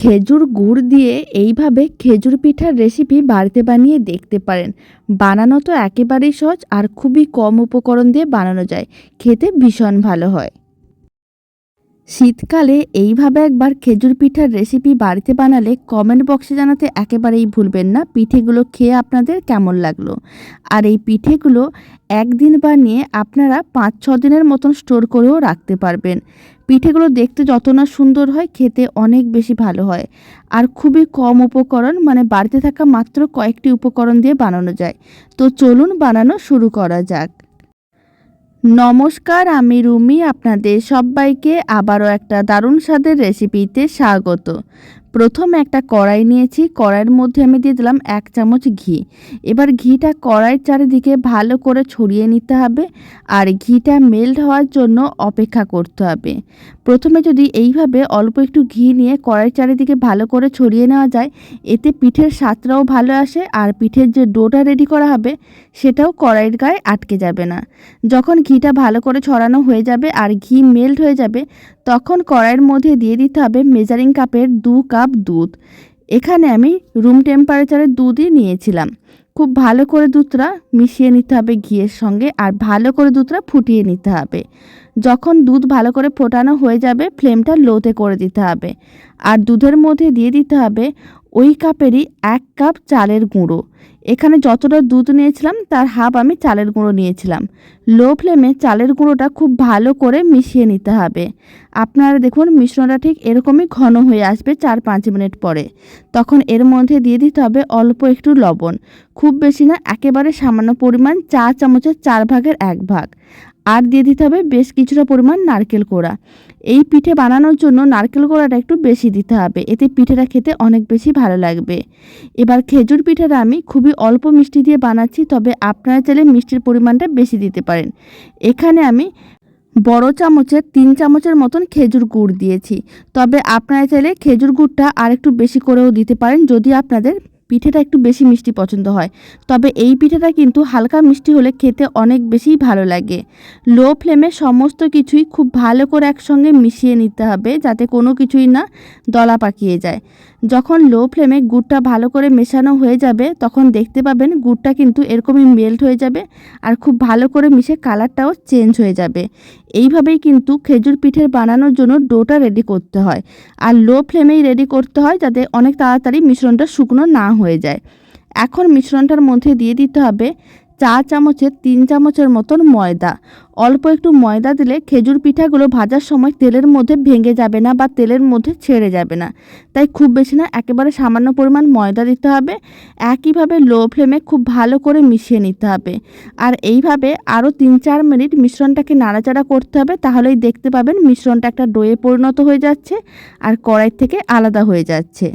খেজুর গুড় দিয়ে এইভাবে খেজুর পিঠার রেসিপি বাড়িতে বানিয়ে দেখতে পারেন। বানানো তো একেবারেই সহজ আর খুবই কম উপকরণ দিয়ে বানানো যায়। খেতে ভীষণ ভালো হয়। শীতকালে এইভাবে একবার খেজুর পিঠার রেসিপি বাড়িতে বানালে কমেন্ট বক্সে জানাতে একেবারেই ভুলবেন না। পিঠেগুলো খেয়ে আপনাদের কেমন লাগল? আর এই পিঠেগুলো একদিন বানিয়ে আপনারা পাঁচ, ছ দিনের মতন স্টোর করেও রাখতে পারবেন। পিঠেগুলো দেখতে যত না সুন্দর হয়, খেতে অনেক বেশি ভালো হয়। আর খুবই কম উপকরণ মানে বাড়িতে থাকা মাত্র কয়েকটি উপকরণ দিয়ে বানানো যায়। তো চলুন বানানো শুরু করা যাক। নমস্কার আমি রুমি। আপনাদের সবাইকে আবারও একটা দারুণ স্বাদের রেসিপিতে স্বাগত। প্রথমে একটা কড়াই নিয়েছি, কড়াইয়ের মধ্যে আমি দিয়ে দিলাম এক চামচ ঘি। এবার ঘিটা কড়াইয়ের চারিদিকে ভালো করে ছড়িয়ে নিতে হবে আর ঘিটা মেল্ট হওয়ার জন্য অপেক্ষা করতে হবে। প্রথমে যদি এইভাবে অল্প একটু ঘি নিয়ে কড়াইয়ের চারিদিকে ভালো করে ছড়িয়ে নেওয়া যায়, এতে পিঠের স্বাদটাও ভালো আসে আর পিঠের যে ডোটা রেডি করা হবে, সেটাও কড়াইয়ের গায়ে আটকে যাবে না। যখন ঘিটা ভালো করে ছড়ানো হয়ে যাবে আর ঘি মেল্ট হয়ে যাবে তখন কড়াইয়ের মধ্যে দিয়ে দিতে হবে মেজারিং কাপের দু কাপ দুধ। এখানে আমি রুম টেম্পারেচারের দুধই নিয়েছিলাম। খুব ভালো করে দুধটা মিশিয়ে নিতে হবে ঘিয়ের সঙ্গে আর ভালো করে দুধটা ফুটিয়ে নিতে হবে। যখন দুধ ভালো করে ফোটানো হয়ে যাবে, ফ্লেমটা লোতে করে দিতে হবে। আর দুধের মধ্যে দিয়ে দিতে হবে ওই কাপেরই এক কাপ চালের গুঁড়ো। এখানে যতটা দুধ নিয়েছিলাম, তার হাফ আমি চালের গুঁড়ো নিয়েছিলাম। লো ফ্লেমে চালের গুঁড়োটা খুব ভালো করে মিশিয়ে নিতে হবে। আপনারা দেখুন, মিশ্রণটা ঠিক এরকমই ঘন হয়ে আসবে চার পাঁচ মিনিট পরে। তখন এর মধ্যে দিয়ে দিতে হবে অল্প একটু লবণ। খুব বেশি না, একেবারে সামান্য পরিমাণ চা চামচের চার ভাগের এক ভাগ। আর দিয়ে দিতে হবে বেশ কিছুটা পরিমাণ নারকেল কোড়া। এই পিঠে বানানোর জন্য নারকেল কোড়াটা একটু বেশি দিতে হবে, এতে পিঠেটা খেতে অনেক বেশি ভালো লাগবে। এবার খেজুর পিঠেটা আমি খুবই অল্প মিষ্টি দিয়ে বানাচ্ছি, তবে আপনারা চাইলে মিষ্টির পরিমাণটা বেশি দিতে পারেন। এখানে আমি বড় চামচের তিন চামচের মতন খেজুর গুড় দিয়েছি, তবে আপনারা চাইলে খেজুর গুড়টা আর একটু বেশি করেও দিতে পারেন, যদি আপনাদের পিঠেটা একটু বেশি মিষ্টি পছন্দ হয়। তবে এই পিঠেটা কিন্তু হালকা মিষ্টি হলে খেতে অনেক বেশি ভালো লাগে। লো ফ্লেমে সমস্ত কিছুই খুব ভালো করে একসঙ্গে মিশিয়ে নিতে হবে যাতে কোনো কিছুই না দলা পাকিয়ে যায়। যখন লো ফ্লেমে গুড়টা ভালো করে মেশানো হয়ে যাবে, তখন দেখতে পাবেন গুড়টা কিন্তু এরকমই মেল্ট হয়ে যাবে আর খুব ভালো করে মিশে কালারটাও চেঞ্জ হয়ে যাবে। এইভাবেই কিন্তু খেজুর পিঠের বানানোর জন্য ডোটা রেডি করতে হয়। আর লো ফ্লেমেই রেডি করতে হয় যাতে অনেক তাড়াতাড়ি মিশ্রণটা শুকনো না হয়ে যায়। এখন মিশ্রণটার মধ্যে দিয়ে দিতে হবে চা চামচের তিন চামচের মতন ময়দা। অল্প একটু ময়দা দিলে খেজুর পিঠাগুলো ভাজার সময় তেলের মধ্যে ভেঙে যাবে না বা তেলের মধ্যে ছেড়ে যাবে না। তাই খুব বেশি না, একেবারে সামান্য পরিমাণ ময়দা দিতে হবে। একইভাবে লো ফ্লেমে খুব ভালো করে মিশিয়ে নিতে হবে। আর এইভাবে আরও তিন চার মিনিট মিশ্রণটাকে নাড়াচাড়া করতে হবে, তাহলেই দেখতে পাবেন মিশ্রণটা একটা ডোয়ে পরিণত হয়ে যাচ্ছে আর কড়াই থেকে আলাদা হয়ে যাচ্ছে।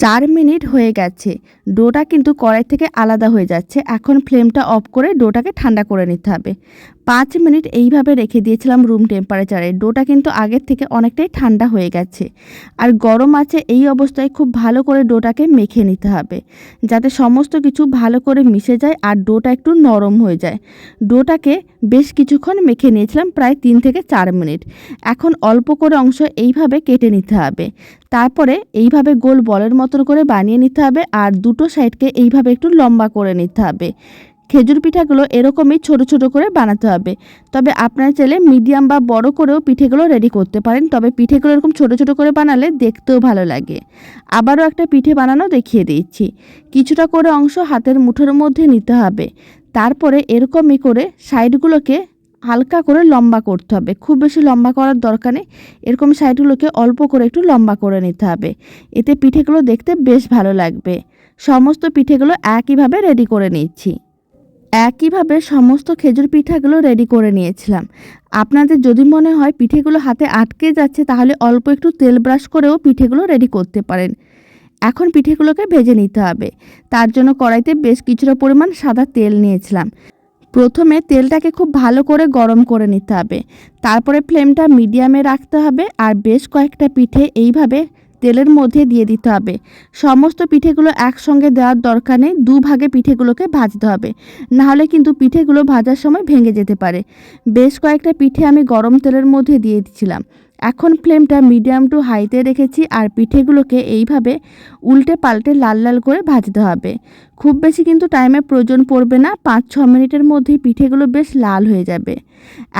চার মিনিট হয়ে গেছে। ডোটা কিন্তু কড়াই থেকে আলাদা হয়ে যাচ্ছে। এখন ফ্লেমটা অফ করে ডোটাকে ঠান্ডা করে নিতে হবে। পাঁচ মিনিট এইভাবে রেখে দিয়েছিলাম রুম টেম্পারেচারে। ডোটা কিন্তু আগের থেকে অনেকটাই ঠান্ডা হয়ে গেছে। আর গরম আছে এই অবস্থায় খুব ভালো করে ডোটাকে মেখে নিতে হবে। যাতে সমস্ত কিছু ভালো করে মিশে যায় আর ডোটা একটু নরম হয়ে যায়। ডোটাকে বেশ কিছুক্ষণ মেখে নিয়েছিলাম প্রায় তিন থেকে চার মিনিট। এখন অল্প করে অংশ এইভাবে কেটে নিতে হবে। তারপরে এইভাবে গোল বলের মতন করে বানিয়ে নিতে হবে আর দুটো সাইডকে এইভাবে একটু লম্বা করে নিতে হবে। খেজুর পিঠাগুলো এরকমই ছোট ছোট করে বানাতে হবে। তবে আপনারা চাইলে মিডিয়াম বা বড় করেও পিঠেগুলো রেডি করতে পারেন। তবে পিঠেগুলো এরকম ছোট ছোট করে বানালে দেখতেও ভালো লাগে। আবারও একটা পিঠে বানানো দেখিয়ে দিচ্ছি। কিছুটা করে অংশ হাতের মুঠোর মধ্যে নিতে হবে। তারপরে এরকমই করে সাইডগুলোকে হালকা করে লম্বা করতে হবে। খুব বেশি লম্বা করার দরকার নেই। এরকম সাইডগুলোকে অল্প করে একটু লম্বা করে নিতে হবে। এতে পিঠেগুলো দেখতে বেশ ভালো লাগবে। সমস্ত পিঠেগুলো একইভাবে রেডি করে নিচ্ছি। একইভাবে সমস্ত খেজুর পিঠাগুলো রেডি করে নিয়েছিলাম। আপনাদের যদি মনে হয় পিঠেগুলো হাতে আটকে যাচ্ছে, তাহলে অল্প একটু তেল ব্রাশ করেও পিঠেগুলো রেডি করতে পারেন। এখন পিঠেগুলোকে ভেজে নিতে হবে। তার জন্য কড়াইতে বেশ কিছুটা পরিমাণ সাদা তেল নিয়েছিলাম। প্রথমে তেলটাকে খুব ভালো করে গরম করে নিতে হবে। তারপরে ফ্লেমটা মিডিয়ামে রাখতে হবে আর বেশ কয়েকটা পিঠে এইভাবে তেলের মধ্যে দিয়ে দিতে হবে। সমস্ত পিঠেগুলো একসঙ্গে দেওয়ার দরকার নেই, দুভাগে পিঠেগুলোকে ভাজতে হবে। নাহলে কিন্তু পিঠেগুলো ভাজার সময় ভেঙে যেতে পারে। বেশ কয়েকটা পিঠে আমি গরম তেলের মধ্যে দিয়ে দিচ্ছিলাম এখন ফ্লেমটা মিডিয়াম টু হাইতে রেখেছি আর পিঠেগুলোকে এইভাবে উল্টে পাল্টে লাল লাল করে ভাজতে হবে। খুব বেশি কিন্তু টাইমে প্রয়োজন পড়বে না পাঁচ ছ মিনিটের মধ্যেই পিঠেগুলো বেশ লাল হয়ে যাবে।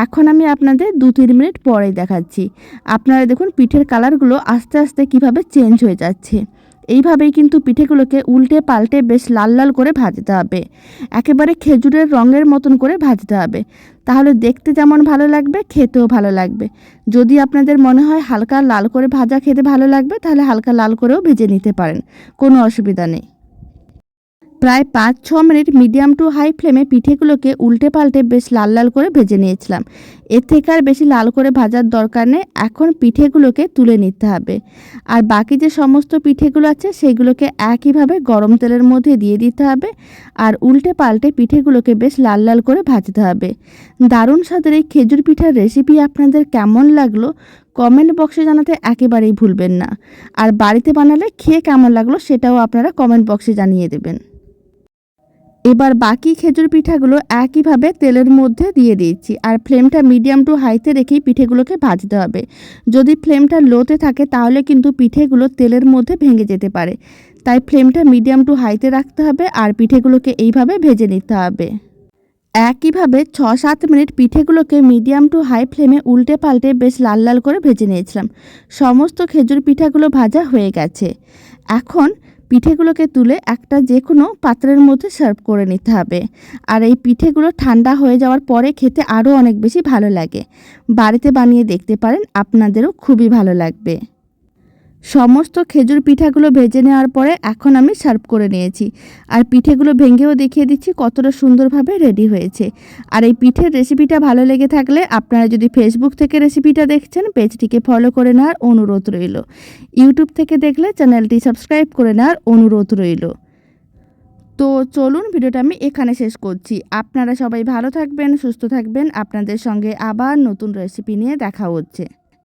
এখন আমি আপনাদের দু তিন মিনিট পরেই দেখাচ্ছি। আপনারা দেখুন পিঠের কালারগুলো আস্তে আস্তে কীভাবে চেঞ্জ হয়ে যাচ্ছে। এইভাবেই কিন্তু পিঠেগুলোকে উল্টে পাল্টে বেশ লাল লাল করে ভাজতে হবে। একেবারে খেজুরের রঙের মতন করে ভাজতে হবে। তাহলে দেখতে যেমন ভালো লাগবে, খেতেও ভালো লাগবে। যদি আপনাদের মনে হয় হালকা লাল করে ভাজা খেতে ভালো লাগবে, তাহলে হালকা লাল করেও ভেজে নিতে পারেন। কোনো অসুবিধা নেই। প্রায় পাঁচ, ছ মিনিট মিডিয়াম টু হাই ফ্লেমে পিঠেগুলোকে উল্টে পাল্টে বেশ লাল লাল করে ভেজে নিয়েছিলাম। এর থেকে আর বেশি লাল করে ভাজার দরকার নেই, এখন পিঠেগুলোকে তুলে নিতে হবে। আর বাকি যে সমস্ত পিঠেগুলো আছে, সেগুলোকে একইভাবে গরম তেলের মধ্যে দিয়ে দিতে হবে আর উল্টে পাল্টে পিঠেগুলোকে বেশ লাল লাল করে ভাজতে হবে। দারুণ স্বাদের এই খেজুর পিঠার রেসিপি আপনাদের কেমন লাগল, কমেন্ট বক্সে জানাতে একেবারেই ভুলবেন না। আর বাড়িতে বানালে খেয়ে কেমন লাগল, সেটাও আপনারা কমেন্ট বক্সে জানিয়ে দেবেন। এবার বাকি খেজুর পিঠাগুলো একইভাবে তেলের মধ্যে দিয়ে দিয়েছি। আর ফ্লেমটা মিডিয়াম টু হাইতে রেখেই পিঠেগুলোকে ভাজতে হবে। যদি ফ্লেমটা লোতে থাকে তাহলে কিন্তু পিঠেগুলো তেলের মধ্যে ভেঙে যেতে পারে। তাই ফ্লেমটা মিডিয়াম টু হাইতে রাখতে হবে আর পিঠেগুলোকে এইভাবে ভেজে নিতে হবে। একইভাবে ছ সাত মিনিট পিঠেগুলোকে মিডিয়াম টু হাই ফ্লেমে উল্টে পাল্টে বেশ লাল লাল করে ভেজে নিয়েছিলাম। সমস্ত খেজুর পিঠাগুলো ভাজা হয়ে গেছে। এখন পিঠেগুলোকে তুলে একটা যে কোনো পাত্রের মধ্যে সার্ভ করে নিতে হবে। আর এই পিঠেগুলো ঠান্ডা হয়ে যাওয়ার পরে খেতে আরও অনেক বেশি ভালো লাগে। বাড়িতে বানিয়ে দেখতে পারেন, আপনাদেরও খুবই ভালো লাগবে। সমস্ত খেজুর পিঠাগুলো ভেজে নেওয়ার পরে এখন আমি সার্ভ করে নিয়েছি। আর পিঠেগুলো ভেঙেও দেখিয়ে দিচ্ছি কতটা সুন্দরভাবে রেডি হয়েছে। আর এই পিঠের রেসিপিটা ভালো লেগে থাকলে আপনারা যদি ফেসবুক থেকে রেসিপিটা দেখছেন, পেজটিকে ফলো করে নেওয়ার অনুরোধ রইল। ইউটিউব থেকে দেখলে চ্যানেলটি সাবস্ক্রাইব করে নেওয়ার অনুরোধ রইল। তো চলুন ভিডিওটা আমি এখানে শেষ করছি। আপনারা সবাই ভালো থাকবেন, সুস্থ থাকবেন। আপনাদের সঙ্গে আবার নতুন রেসিপি নিয়ে দেখা হচ্ছে।